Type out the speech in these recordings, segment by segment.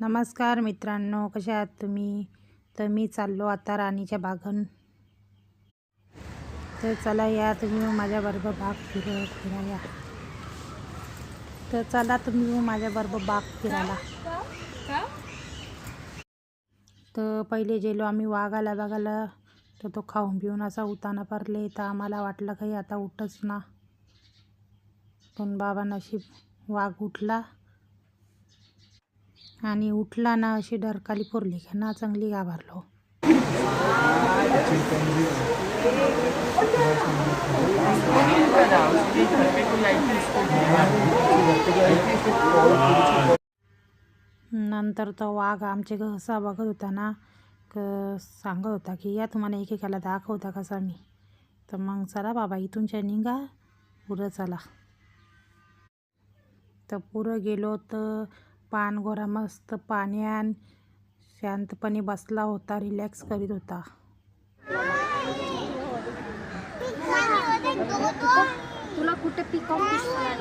नमस्कार मित्रांनो कशा आहात तुम्ही? तर मी चाललो आता राणीच्या बागन तर चला या तुम्ही माझ्याबरोबर बाग फिर फिराया तर चला तुम्ही माझ्याबरोबर बाग फिरायला. तर पहिले गेलो आम्ही वाघाला बघायला. तर तो खाऊन पिऊन असा उताना परले तर आम्हाला वाटलं काही आता उठच ना. पण बाबा नशीब वाघ उठला. आणि उठला ना अशी डरकाली फोरली का ना चांगली घाबरलो नंतर तो वाघ आमचे कसा बघत होता ना क सांगत होता की या तुम्हाला एकेकाला दाखवता कसा मी तर मग चला बाबा इथूनच्या निघा पुढं चला. तर पुढं गेलो तर पानगोरा मस्त पाण्यान शांतपणे बसला होता रिलॅक्स करीत होता. तुला कुठे दिसला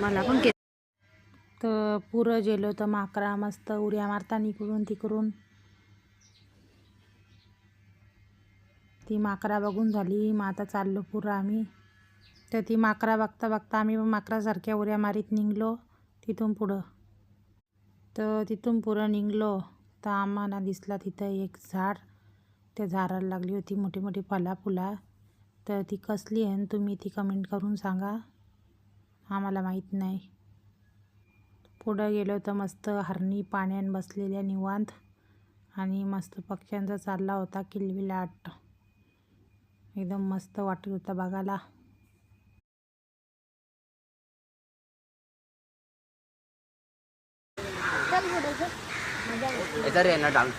मला पण तर पुरं गेलो तर माकरा मस्त उड्या मारता इकडून तिकडून. ती माकरा बघून झाली मग आता चाललो पुरं आम्ही. तर ती माकरा बघता बघता आम्ही माकरासारख्या उड्या मारीत निघलो तिथून पुढं. तर तिथून पुरं निघलो. तर आम्हाला दिसला तिथं एक झाड. त्या झाडाला लागली होती मोठी मोठी फला फुला तर ती कसली आहे तुम्ही ती कमेंट करून सांगा. आम्हाला माहीत नाही. पुढं गेलो तर मस्त हरणी पाण्यात बसलेल्या निवांत. आणि मस्त पक्ष्यांचा चालला होता किलबिलाट. एकदम मस्त वाटत होता बघायला. इधर है ना डांस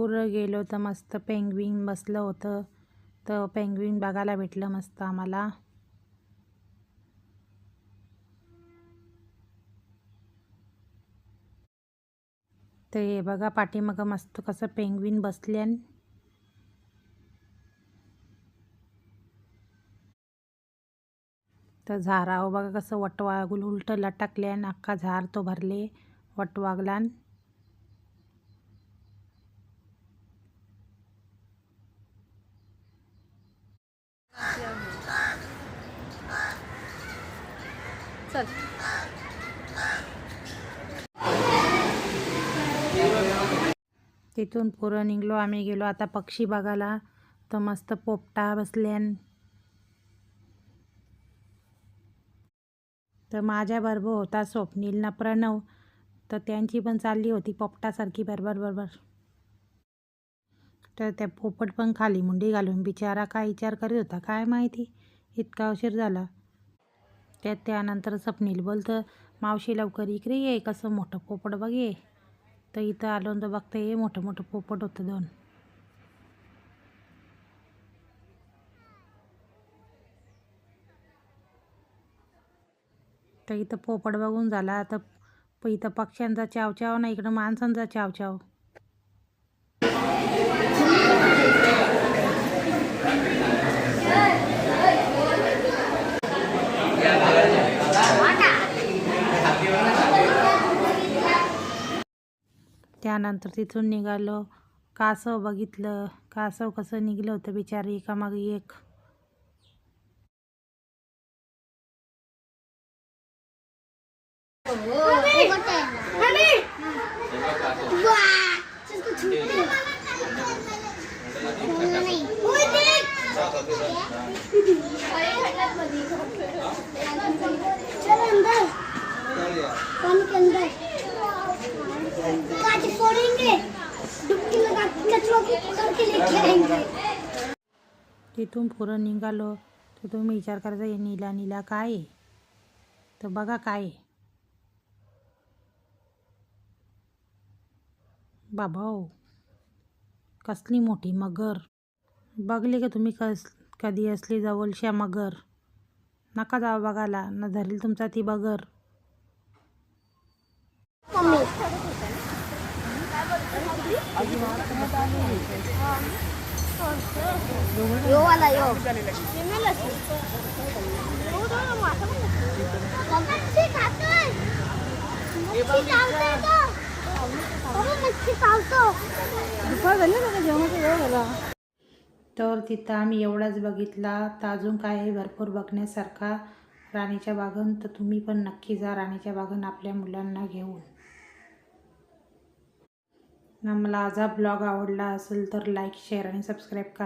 पुढं गेलो तर मस्त पेंग्विन बसलं होतं. तर पेंग्विन बघायला भेटलं मस्त आम्हाला. तर हे बघा पाठीमागं मस्त कसं पेंग्विन बसल्यान तर झारावं बघा कसं वटवागूल उलटं लटकल्यान अख्खा झार तो भरले वटवागलान. चल. तिथून पुढं निघलो आम्ही गेलो. आता पक्षी बघायला. तर मस्त पोपटा बसल्यान. तर माझ्याबरोबर होता स्वप्नील ना प्रणव. तर त्यांची पण चालली होती पोपटासारखी बरोबर बरोबर. तर त्या पोपट पण खाली मुंडी घालून बिचारा काय विचार करीत होता काय माहिती? इतका उशीर झाला. त्यात त्यानंतर सपनील बोलतं मावशी लवकर इकडे ये कसं मोठं पोपट बघ. ये तर इथं आलो तर बघता ये मोठं मोठं पोपट होतं दोन. तर इथं पोपट बघून झाला तर इथं पक्ष्यांचा चावचाव ना इकडं माणसांचा चावचाव. नंतर तिथून निघालो कासव बघितलं कासव कसं निघलं होतं बिचारी एकामागे एक तिथून पुरण निघालो तर तुम्ही विचार करायचा हे नीला नीला काय आहे? तर बघा काय आहे. बाबा हो कसली मोठी मगर. बघली का तुम्ही कस कधी असली जवळच्या मगर? नका जावं बघायला न धरील तुमचा ती बगर. मम्मी. यो वाला यो. मच्छी खातोय मच्छी तर तिथं आम्ही एवढाच बघितला. तर अजून काय आहे भरपूर बघण्यासारखा. राणीच्या बागन तर तुम्ही पण नक्की जा. राणीच्या बागन आपल्या मुलांना घेऊन. ना मला माझा ब्लॉग आवडला असेल तर लाईक शेअर आणि सबस्क्राईब करा.